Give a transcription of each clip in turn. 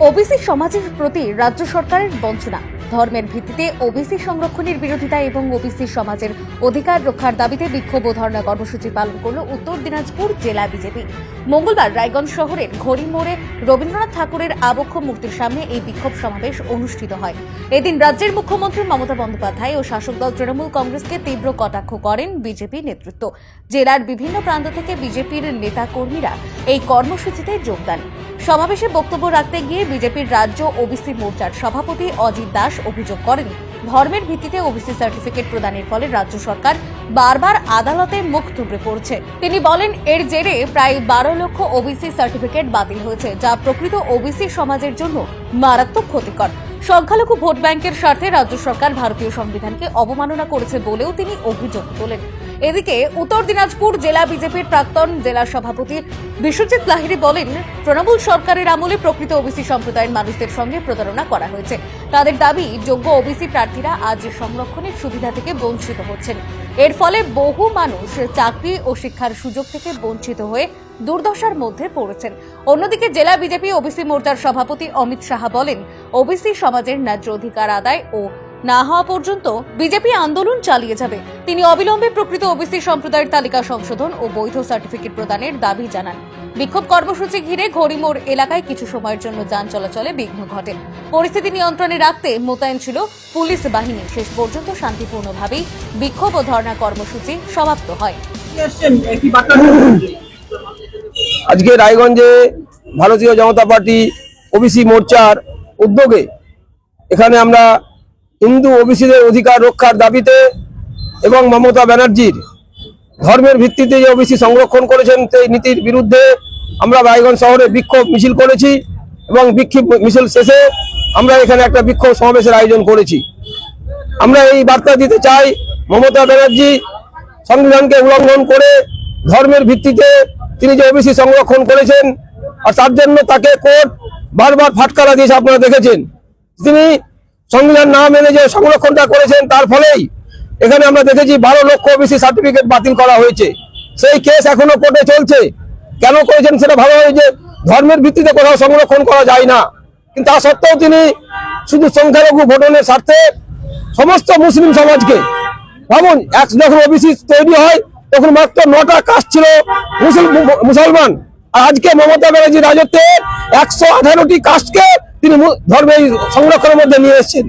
OBC সমাজের প্রতি রাজ্য সরকারের বঞ্চনা। ধর্মের ভিত্তিতে ওবিসি সংরক্ষণের বিরোধিতা এবং ওবিসি সমাজের অধিকার রক্ষার দাবিতে বিক্ষোভ ও ধর্ণা কর্মসূচি পালন করল উত্তর দিনাজপুর জেলা বিজেপি। মঙ্গলবার রায়গঞ্জ শহরের ঘড়ি মোড়ে রবীন্দ্রনাথ ঠাকুরের আবক্ষ মূর্তির সামনে এই বিক্ষোভ সমাবেশ অনুষ্ঠিত হয়। এদিন রাজ্যের মুখ্যমন্ত্রী মমতা বন্দ্যোপাধ্যায় ও শাসক দল তৃণমূল কংগ্রেসকে তীব্র কটাক্ষ করেন বিজেপি নেতৃত্ব। জেলার বিভিন্ন প্রান্ত থেকে বিজেপির নেতাকর্মীরা এই কর্মসূচিতে যোগদান সমাবেশে বক্তব্য রাখতে গিয়ে বিজেপির রাজ্য ওবিসি মোর্চার সভাপতি অজিত দাস অভিযোগ করেন, ধর্মের ভিত্তিতে ওবিসি সার্টিফিকেট প্রদানের ফলে রাজ্য সরকার বারবার আদালতে মুখ থুবড়ে পড়ছে। তিনি বলেন, এর জেরে প্রায় বারো লক্ষ ওবিসি সার্টিফিকেট বাতিল হয়েছে, যা প্রকৃত ওবিসি সমাজের জন্য মারাত্মক ক্ষতিকর। সংখ্যালঘু ভোট ব্যাংকের স্বার্থে রাজ্য সরকার ভারতীয় সংবিধানকে অবমাননা করেছে বলেও তিনি অভিযোগ তোলেন। এদিকে উত্তর দিনাজপুর জেলা বিজেপির প্রাক্তন জেলা সভাপতি বিশ্বজিৎ লাহিড়ী বলেন, তৃণমূল সরকারের আমলে প্রকৃত ওবিসি সম্প্রদায়ের মানুষদের সঙ্গে প্রতারণা করা হয়েছে। তাদের দাবি, যোগ্য ওবিসি প্রার্থীরা আজ সংরক্ষণের সুবিধা থেকে বঞ্চিত হচ্ছেন। এর ফলে বহু মানুষ চাকরি ও শিক্ষার সুযোগ থেকে বঞ্চিত হয়ে দুর্দশার মধ্যে পড়েছেন। অন্যদিকে জেলা বিজেপি ওবিসি মোর্চার সভাপতি অমিত সাহা বলেন, ওবিসি সমাজের ন্যায্য অধিকার আদায় ও না হওয়া পর্যন্ত বিজেপি আন্দোলন চালিয়ে যাবে। তিনি অবিলম্বে প্রকৃত ওবিসি সম্প্রদায়ের তালিকা সংশোধন ও বৈধ সার্টিফিকেট প্রদানের দাবি জানান। বিক্ষোভ কর্মসূচি ঘিরে ঘড়িমোড় এলাকায় কিছু সময়ের জন্য যান চলাচলে বিঘ্ন ঘটে। পরিস্থিতি নিয়ন্ত্রণে রাখতে মোতায়েন ছিল পুলিশ বাহিনী। শেষ পর্যন্ত শান্তিপূর্ণভাবেই বিক্ষোভ ও ধর্ণা কর্মসূচি সমাপ্ত হয়। আজকে রায়গঞ্জে ভারতীয় জনতা পার্টি ওবিসি মোর্চার উদ্যোগে এখানে আমরা হিন্দু ওবিসিদের অধিকার রক্ষার দাবিতে এবং মমতা ব্যানার্জির ধর্মের ভিত্তিতে যে ওবিসি সংরক্ষণ করেছেন সেই নীতির বিরুদ্ধে আমরা রায়গঞ্জ শহরে বিক্ষোভ মিছিল করেছি এবং বিক্ষোভ মিছিল শেষে আমরা এখানে একটা বিক্ষোভ সমাবেশের আয়োজন করেছি। আমরা এই বার্তা দিতে চাই, মমতা ব্যানার্জি সংবিধানকে উল্লঙ্ঘন করে ধর্মের ভিত্তিতে তিনি যে ওবিসি সংরক্ষণ করেছেন, আর তার জন্য তাকে কোর্ট বারবার ফাটকারা দিয়েছে, আপনারা দেখেছেন। তিনি সংবিধান না মেনে যে সংরক্ষণটা করেছেন, তার ফলেই এখানে আমরা দেখেছি বারো লক্ষ ওবিসি সার্টিফিকেট বাতিল করা হয়েছে। সেই কেস এখনও কোর্টে চলছে। কেন করেছেন সেটা ভালো হয়েছে ধর্মের ভিত্তিতে কোথাও সংরক্ষণ করা যায় না। কিন্তু তা সত্ত্বেও তিনি শুধু সংখ্যালঘু ভোটনের স্বার্থে সমস্ত মুসলিম সমাজকে ভাবুন, এক যখন ওবিসি তৈরি হয়, তখন মাত্র নটা কাস্ট ছিল মুসল- মুসলমান। আজকে মমতা ব্যানার্জি রাজত্বে একশো আঠারোটি কাস্টকে তিনি ধর্মে সংরক্ষণের মধ্যে নিয়ে এসেছেন।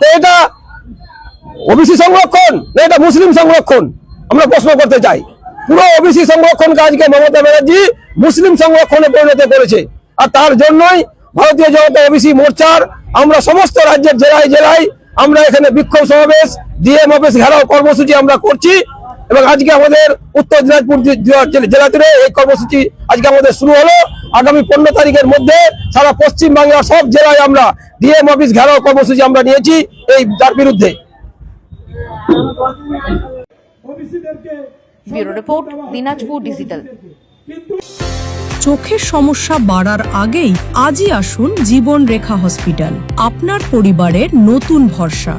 তো এটা ওবিসি সংরক্ষণ না এটা মুসলিম সংরক্ষণ? আমরা প্রশ্ন করতে চাই। পুরো ওবিসি সংরক্ষণ কাজকে মমতা ব্যানার্জি মুসলিম সংরক্ষণে পরিণত করেছে। আর তার জন্যই ভারতীয় জনতা ওবিসি মোর্চার আমরা সমস্ত রাজ্যের জেলায় জেলায় আমরা এখানে বিক্ষোভ সমাবেশ ডিএম অফিস ঘেরাও কর্মসূচি আমরা করছি এবং আজকে আমাদের উত্তর দিনাজপুর জেলা এই কর্মসূচি আজকে আমাদের শুরু হলো। আগামী পনেরো তারিখের মধ্যে সারা পশ্চিম বাংলার সব জেলায় আমরা ডিএম অফিস ঘেরাও কর্মসূচি আমরা নিয়েছি এই তার বিরুদ্ধে। ব্যুরো রিপোর্ট দিনাজপুর ডিজিটাল চোখের সমস্যা বাড়ার আগেই আজই আসুন জীবন রেখা হসপিটাল। আপনার পরিবারের নতুন ভরসা।